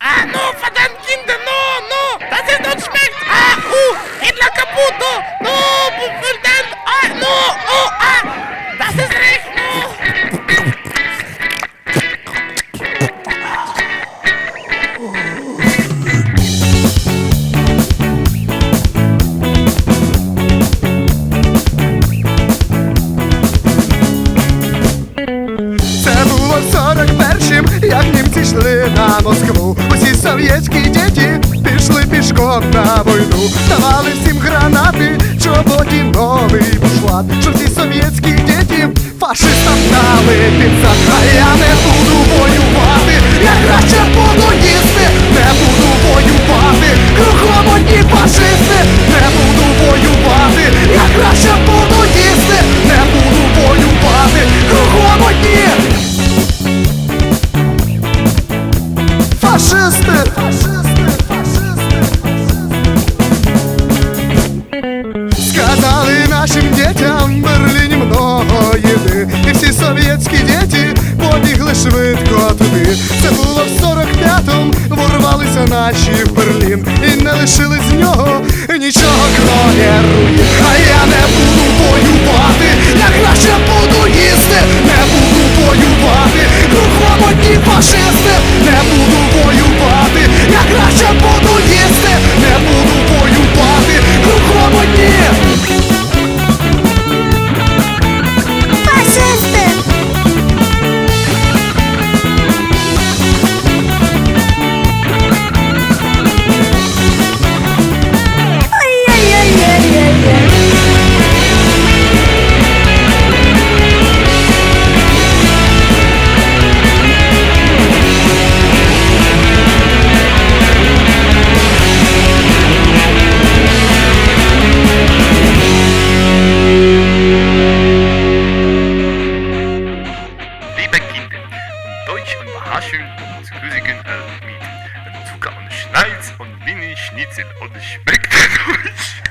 Ah, як йшли на Москву. Усі совєтські діти пішли пішком на війну. Давали всім гранати, чоботі Фашисти! Сказали нашим дітям в Берліні много їди І всі совєтські діти побігли швидко туди Це було в 45-м, ворвалися наші в Берлін І не лишили з нього нічого кроме руїн Überraschung und Risiken ermieden. Äh, Dazu Zucker und Schneid und Mini-Schnitzel und schmeckt durch.